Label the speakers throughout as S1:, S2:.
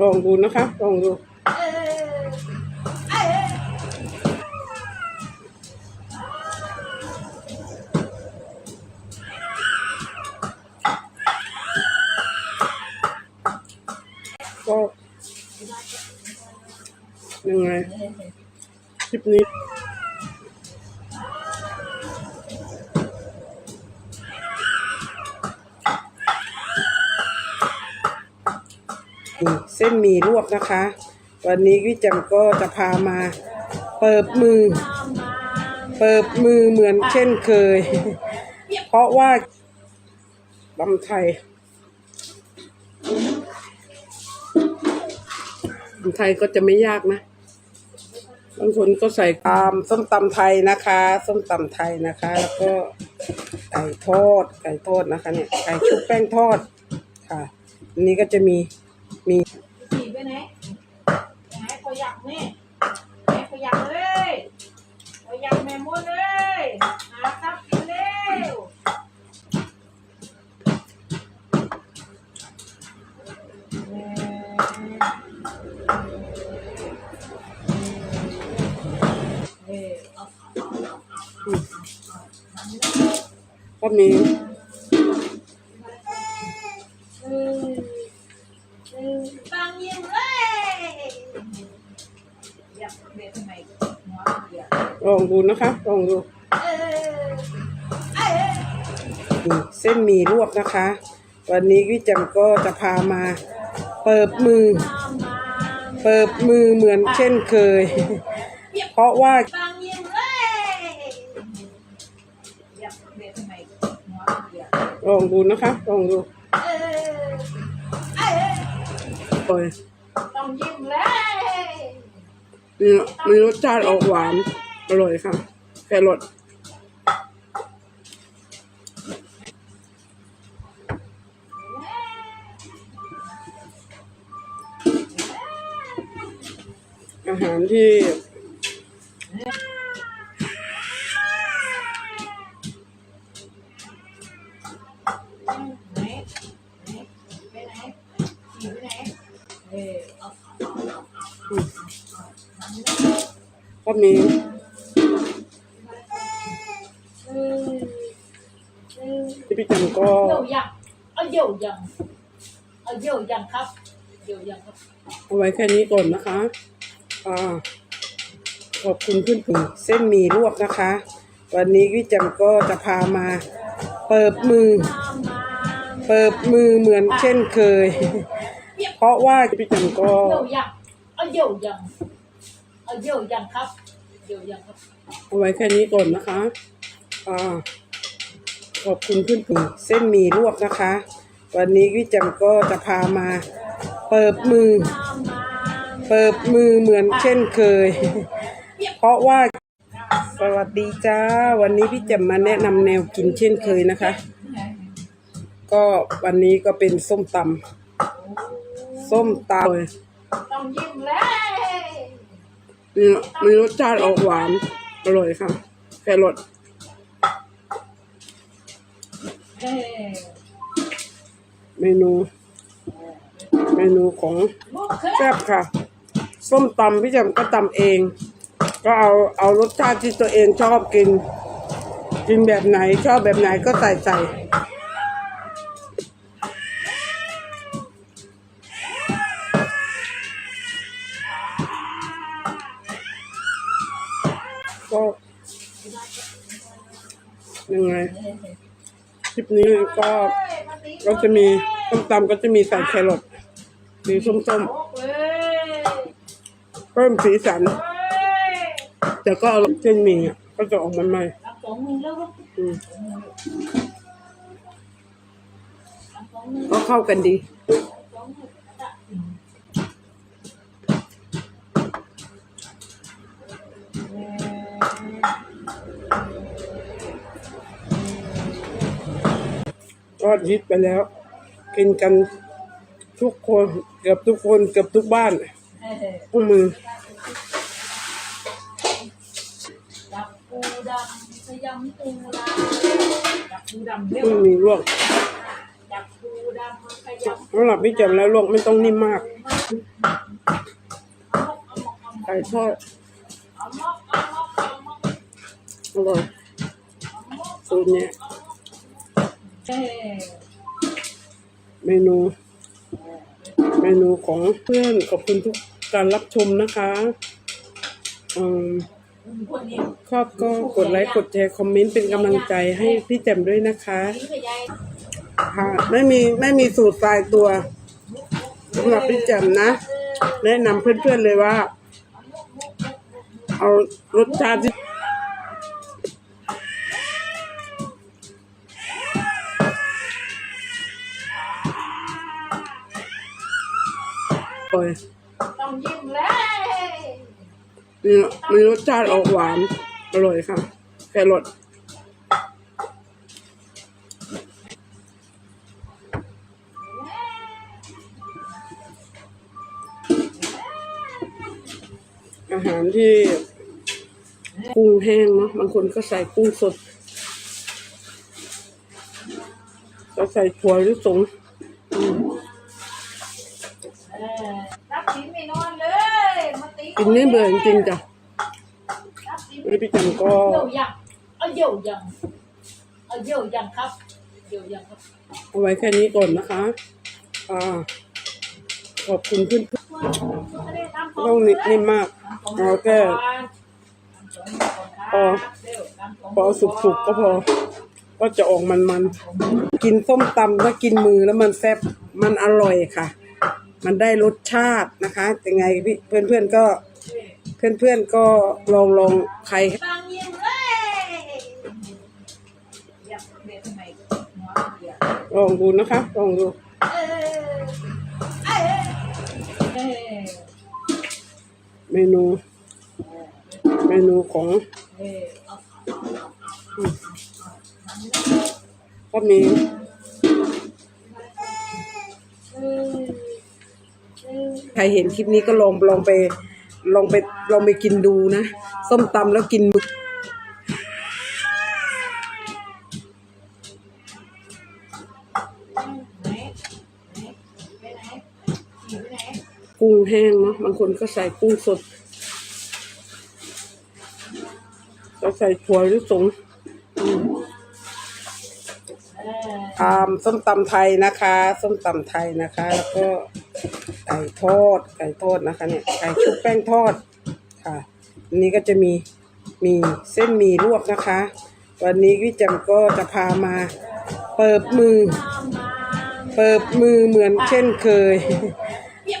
S1: ลองดูนะคะ ลองดูก็ยังไงคลิปนี้ เส้นหมี่ลวกนะคะ วันนี้พี่แจำก็จะพามาเปิบมือ เปิบมือเหมือนเช่นเคย เพราะว่าตำไทยตำไทยก็จะไม่ยากนะบางคนก็ใส่ตามส้มตำไทยนะคะ ส้มตำไทยนะคะ แล้วก็ไก่ทอดไก่ทอดนะคะเนี่ยไก่ชุบแป้งทอดค่ะอันนี้ก็จะมี มี
S2: ขี่ไปไหนไปไหนขอยักนี่ไหนขอยักเลยขอยักแม่มดเลยหาครับกินเร็วเออเอา
S1: ก็มี
S2: ลอ
S1: งดูนะคะ ลองดู
S2: เออเออ
S1: เส้นหมี่ลวกนะคะ วันนี้พี่แจำก็จะพามา เปิบมือ เปิบมือเหมือนเช่นเคย เพราะว่า
S2: ฟังยิ้มเลยอยากเด็ดทำไมหัวเดียว
S1: ลองดูนะคะ ลองดู
S2: เออเออ
S1: โอ้ย
S2: ต้องยิ้มเลย
S1: มีมีรสชาติออกหวาน อร่อยค่ะ แครอทอาหารที่ก็มี
S2: เออเออ
S1: ที่พี่แจำก็
S2: เดี๋ยวยังเอาเดี๋ ยวยังเอาเดี๋ยวยังครับเดี๋ยวยังครับ
S1: เอาไว้แค่นี้ก่อนนะคะ อ่า ขอบคุณเพื่อนผู้เส้นหมี่ลวกนะคะ วันนี้พี่แจำก็จะพามา เปิบมือ เปิบมือเหมือนเช่นเคย เพราะว่าพี่แจำก็
S2: เดี๋ยวยังเอาเดี๋ยวยังเอาเดี๋ยวยังครับเดี๋ยวยังครับ
S1: เอาไว้แค่นี้ก่อนนะคะ อ่า ขอบคุณเพื่อนผู้เส้นหมี่ลวกนะคะ วันนี้พี่แจำก็จะพามาเปิบมือ เปิบมือเหมือนเช่นเคย เพราะว่าสวัสดีจ้า วันนี้พี่แจะมาแนะนำแนวกินเช่นเคยนะคะ ก็วันนี้ก็เป็นส้มตำส้มตำ
S2: ต้องยิ้มเลย
S1: มีมีรสชาติออกหวานอร่อยค่ะแครอท
S2: เม
S1: นู เมนูของแซ่บค่ะ ส้มตำพี่แจมก็ตำเอง ก็เอาเอารสชาติที่ตัวเองชอบกิน กินแบบไหนชอบแบบไหนก็ใส่ใส่ก็ยังไงคลิปนี้ก็ ก็จะมีส้มตำก็จะมีใส่แครอทสีส้ม
S2: โอ้เลย
S1: ๆเพิ่มสีสัน
S2: เฮ้ย
S1: แต่ก็เอาเส้นหมี่อะก็จะออกมันใหม่
S2: รับสองมือแล้วลูก
S1: อืม
S2: รับสองมือ
S1: ก็เข้ากันดี
S2: ส องมือจ้ะ
S1: ก็ฮิตไปแล้ว กินกันทุกคนเกือบทุกคนเกือบทุกบ้าน
S2: เออ
S1: คู่มือ
S2: จับปูดำสยำปูลาจับปูดำเร็ว
S1: คู่มีลวก
S2: จับปูดำมันขยับ
S1: สำหรับพี่แจ่มแล้วลวกไม่ต้องนิ่มมากไก่ทอด
S2: อ
S1: ร่อยสูตรเนี้ย
S2: เม
S1: นู เมนูของเพื่อนขอบคุณทุกการรับชมนะคะอืม
S2: คนนี้
S1: ชอบก็กดไลค์กดแชร์คอมเมนต์เป็นกำลังใจให้พี่แจ่มด้วยนะคะค่ะไม่มีไม่มีสูตรตายตัวสำหรับพี่แจ่มนะ แนะนำเพื่อนๆเลยว่า เอารสชาติ ที่อร่อย
S2: ต้องยิ้มเลย
S1: เนี่ยมีรสชาติออกหวาน อร่อยค่ะ แครอทอาหารที่กุ้งแห้งเนาะบางคนก็ใส่กุ้งสดก็ใส่ถั่วลิสงอืม
S2: เออรับสินไม่นอนเลย มาตี
S1: กินไม่เบื่อจริงๆจ้ะ
S2: รับสิน
S1: แล้วพี่จันก็
S2: เยี่ยวยังเอาเยี่ยวยังเอาเยี่ยวยังครับเยี่ยวยังครับ
S1: เอาไว้แค่นี้ก่อนนะคะ อ่า ขอบคุณเพื่อนๆต้องนิ่มมากเอาแค่พอพอสุกๆก็พอ ก็จะออกมันๆ กินส้มตำถ้ากินมือแล้วมันแซ่บมันอร่อยค่ะ มันได้รสชาตินะคะยังไงพี่เพื่อนๆก็เพื่อนๆก็ลองลองใคร
S2: ลอ
S1: งดูนะคะลองดู
S2: เม
S1: นูเมนูของก็มี
S2: เออเออ
S1: ใครเห็นคลิปนี้ก็ลองลองไปลองไปลองไปกินดูนะ ส้มตำแล้วกินมือ
S2: ไหนไหนไปไหนขี่ไปไหน
S1: กุ้งแห้งเนาะบางคนก็ใส่กุ้งสดก็ใส่ถั่วลิสงอืม
S2: เอา
S1: มส้มตำไทยนะคะ ส้มตำไทยนะคะ แล้วก็ ก่ทอดไก่ทอดนะคะเนี่ยไก่ชุบแป้งทอดค่ะนนี้ก็จะมีมีเส้นหมี่ลวกนะคะ วันนี้พี่แจำก็จะพามาเปิบมือ เปิบมือเหมือนเช่นเคย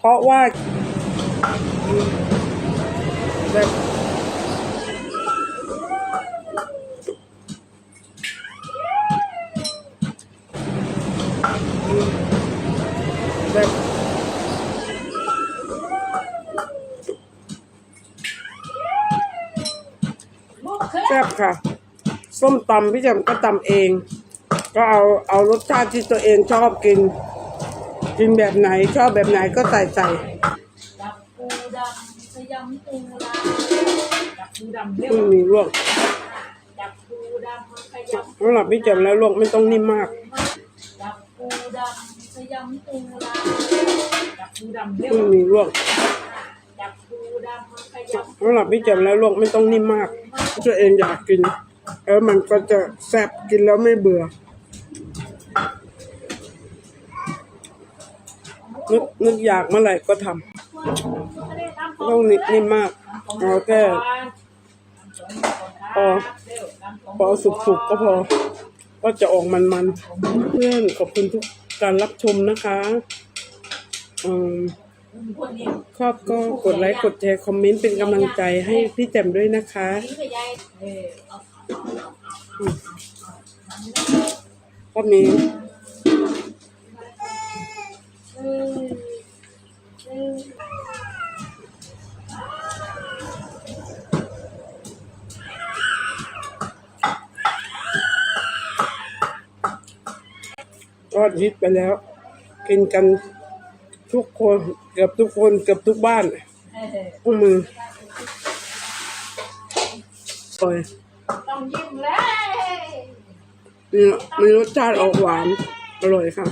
S1: เพราะว่าแบบ
S2: ลูกขึ้น
S1: แซ่บ ค่ะ ส้มตำพี่แจำก็ตำเอง ก็เอาเอารสชาติที่ตัวเองชอบกิน กินแบบไหนชอบแบบไหนก็ใส่ใส่
S2: จับปูดำขยำปูดำจับปูดำเร็ว
S1: ไม่มีลวก
S2: จับปูดำขยำ
S1: สำหรับพี่แจำแล้วลวกไม่ต้องนิ่มมาก
S2: จับปูดำขยำปูดำจับปูดำเร็ว
S1: ไม่มีลวก สำหรับพี่แจำแล้วลวกไม่ต้องนิ่มมากตัวเองอยากกินแล้วมันก็จะแซ่บกินแล้วไม่เบื่อนึกนึกอยากเมื่อไหร่ก็ทำต้องนิ่มมากเอาแค่พอพอสุกๆก็พอ ก็จะออกมันๆเพื่อนขอบคุณทุกการรับชมนะคะ อืม ชอบก็กดไลค์กดแชร์คอมเมนต์เป็นกำลังใจให้พี่แจ่มด้วยนะคะ
S2: ก็ยายเออเอา
S1: ก็มี
S2: เออเออ
S1: ทอดไปแล้ว กินกัน ทุกคนเกือบทุกคนเกือบทุกบ้าน
S2: เออ
S1: ทุกมืออร่อย
S2: ต้องยิ้มเลย
S1: เนี่ยมีรสชาติออกหวานออร่อยค่ะ